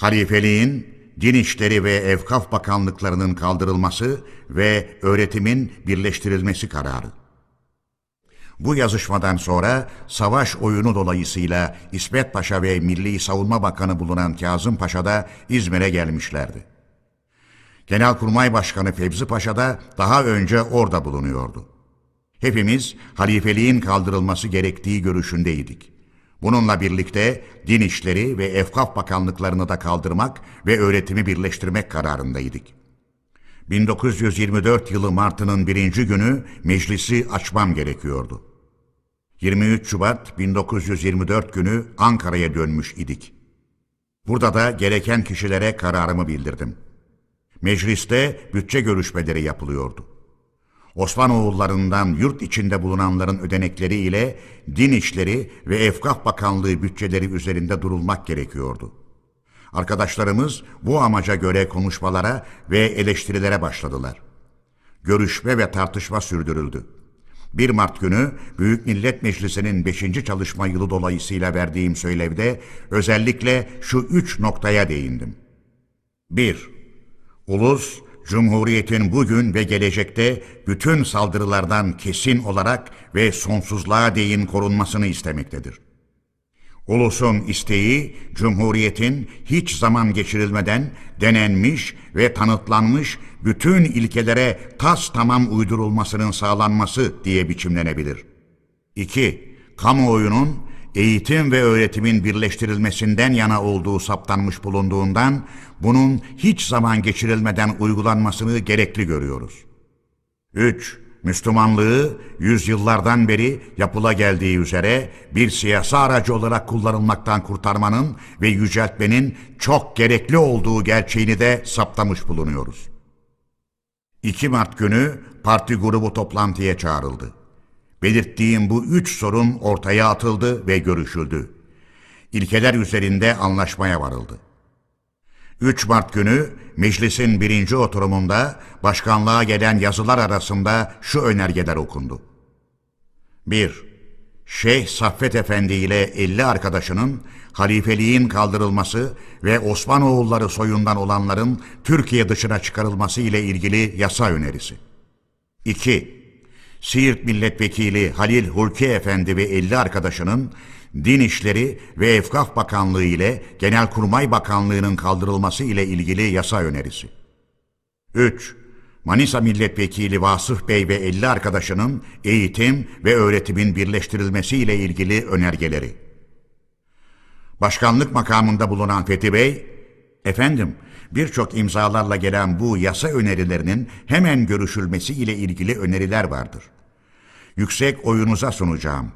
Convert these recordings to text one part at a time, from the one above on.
halifeliğin, din işleri ve evkaf bakanlıklarının kaldırılması ve öğretimin birleştirilmesi kararı. Bu yazışmadan sonra savaş oyunu dolayısıyla İsmet Paşa ve Milli Savunma Bakanı bulunan Kazım Paşa da İzmir'e gelmişlerdi. Genelkurmay Başkanı Fevzi Paşa da daha önce orada bulunuyordu. Hepimiz halifeliğin kaldırılması gerektiği görüşündeydik. Bununla birlikte din işleri ve efkaf bakanlıklarını da kaldırmak ve öğretimi birleştirmek kararındaydık. 1924 yılı Mart'ının birinci günü meclisi açmam gerekiyordu. 23 Şubat 1924 günü Ankara'ya dönmüş idik. Burada da gereken kişilere kararımı bildirdim. Mecliste bütçe görüşmeleri yapılıyordu. Osmanoğullarından yurt içinde bulunanların ödenekleri ile din işleri ve Efkaf Bakanlığı bütçeleri üzerinde durulmak gerekiyordu. Arkadaşlarımız bu amaca göre konuşmalara ve eleştirilere başladılar. Görüşme ve tartışma sürdürüldü. 1 Mart günü Büyük Millet Meclisi'nin 5. çalışma yılı dolayısıyla verdiğim söylevde özellikle şu üç noktaya değindim. 1. Ulus, Cumhuriyetin bugün ve gelecekte bütün saldırılardan kesin olarak ve sonsuzluğa değin korunmasını istemektedir. Ulusun isteği, Cumhuriyetin hiç zaman geçirilmeden denenmiş ve tanıtlanmış bütün ilkelere tas tamam uydurulmasının sağlanması diye biçimlenebilir. 2. Kamuoyunun eğitim ve öğretimin birleştirilmesinden yana olduğu saptanmış bulunduğundan bunun hiç zaman geçirilmeden uygulanmasını gerekli görüyoruz. 3. Müslümanlığı yüzyıllardan beri yapıla geldiği üzere bir siyasi aracı olarak kullanılmaktan kurtarmanın ve yüceltmenin çok gerekli olduğu gerçeğini de saptamış bulunuyoruz. 2 Mart günü parti grubu toplantıya çağrıldı. Belirttiğim bu üç sorun ortaya atıldı ve görüşüldü. İlkeler üzerinde anlaşmaya varıldı. 3 Mart günü meclisin birinci oturumunda başkanlığa gelen yazılar arasında şu önergeler okundu. 1. Şeyh Saffet Efendi ile 50 arkadaşının halifeliğin kaldırılması ve Osmanoğulları soyundan olanların Türkiye dışına çıkarılması ile ilgili yasa önerisi. 2. Siirt Milletvekili Halil Hulki Efendi ve 50 arkadaşının Din İşleri ve Efkaf Bakanlığı ile Genelkurmay Bakanlığı'nın kaldırılması ile ilgili yasa önerisi. 3. Manisa Milletvekili Vasıf Bey ve 50 arkadaşının eğitim ve öğretimin birleştirilmesi ile ilgili önergeleri. Başkanlık makamında bulunan Fethi Bey, efendim birçok imzalarla gelen bu yasa önerilerinin hemen görüşülmesi ile ilgili öneriler vardır. Yüksek oyunuza sunacağım,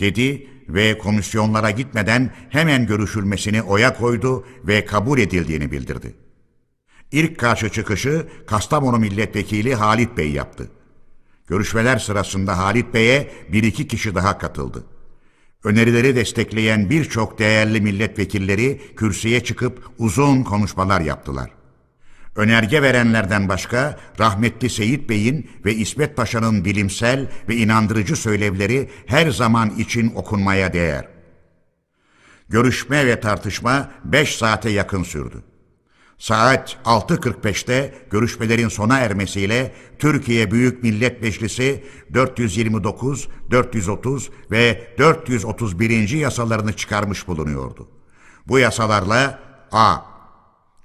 dedi ve komisyonlara gitmeden hemen görüşülmesini oya koydu ve kabul edildiğini bildirdi. İlk karşı çıkışı Kastamonu Milletvekili Halit Bey yaptı. Görüşmeler sırasında Halit Bey'e bir iki kişi daha katıldı. Önerileri destekleyen birçok değerli milletvekilleri kürsüye çıkıp uzun konuşmalar yaptılar. Önerge verenlerden başka rahmetli Seyit Bey'in ve İsmet Paşa'nın bilimsel ve inandırıcı söylevleri her zaman için okunmaya değer. Görüşme ve tartışma 5 saate yakın sürdü. Saat 6.45'te görüşmelerin sona ermesiyle Türkiye Büyük Millet Meclisi 429, 430 ve 431. yasalarını çıkarmış bulunuyordu. Bu yasalarla A.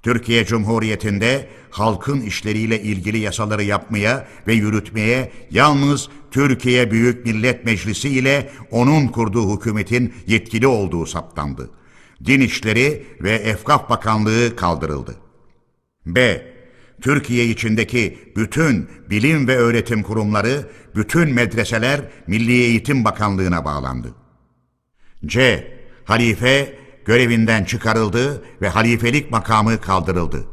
Türkiye Cumhuriyeti'nde halkın işleriyle ilgili yasaları yapmaya ve yürütmeye yalnız Türkiye Büyük Millet Meclisi ile onun kurduğu hükümetin yetkili olduğu saptandı. Din İşleri ve Efkaf Bakanlığı kaldırıldı. B. Türkiye içindeki bütün bilim ve öğretim kurumları, bütün medreseler Milli Eğitim Bakanlığı'na bağlandı. C. Halife görevinden çıkarıldı ve halifelik makamı kaldırıldı.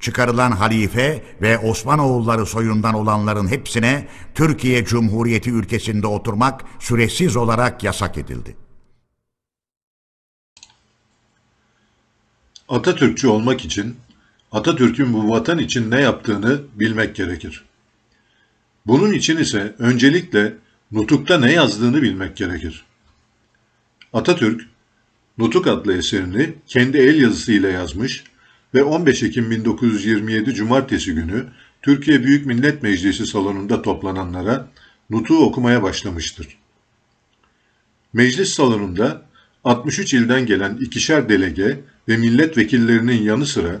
Çıkarılan halife ve Osmanoğulları soyundan olanların hepsine Türkiye Cumhuriyeti ülkesinde oturmak süresiz olarak yasak edildi. Atatürkçü olmak için Atatürk'ün bu vatan için ne yaptığını bilmek gerekir. Bunun için ise öncelikle nutukta ne yazdığını bilmek gerekir. Atatürk, Nutuk adlı eserini kendi el yazısıyla yazmış ve 15 Ekim 1927 Cumartesi günü Türkiye Büyük Millet Meclisi salonunda toplananlara Nutuk'u okumaya başlamıştır. Meclis salonunda 63 ilden gelen ikişer delege ve milletvekillerinin yanı sıra